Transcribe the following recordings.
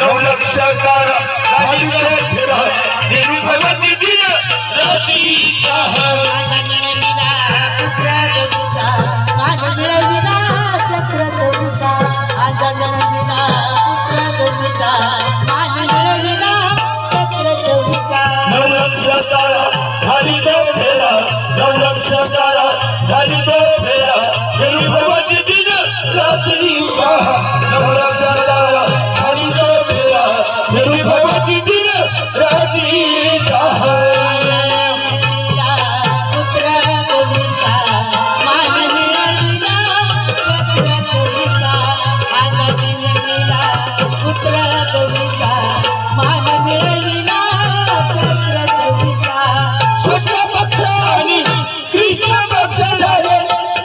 नऊ लक्ष कारा निरुपमा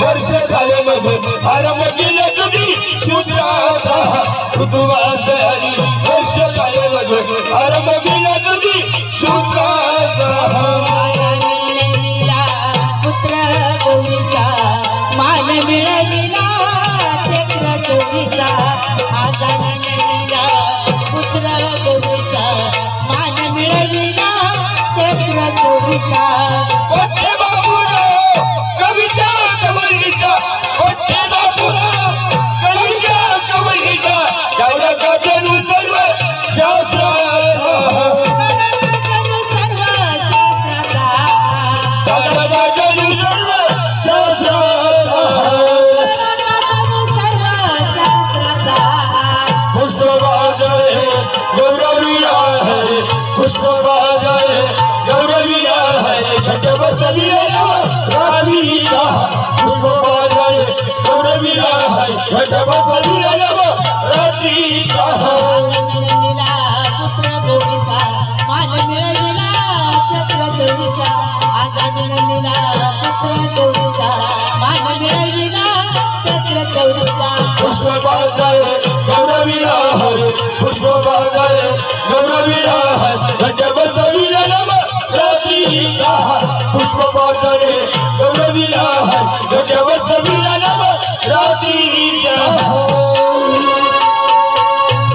वर्ष सायमध्ये आरंभ केले तुम्ही शिवराजा ऋतुवास हरी वर्ष सायमध्ये आरंभ আজান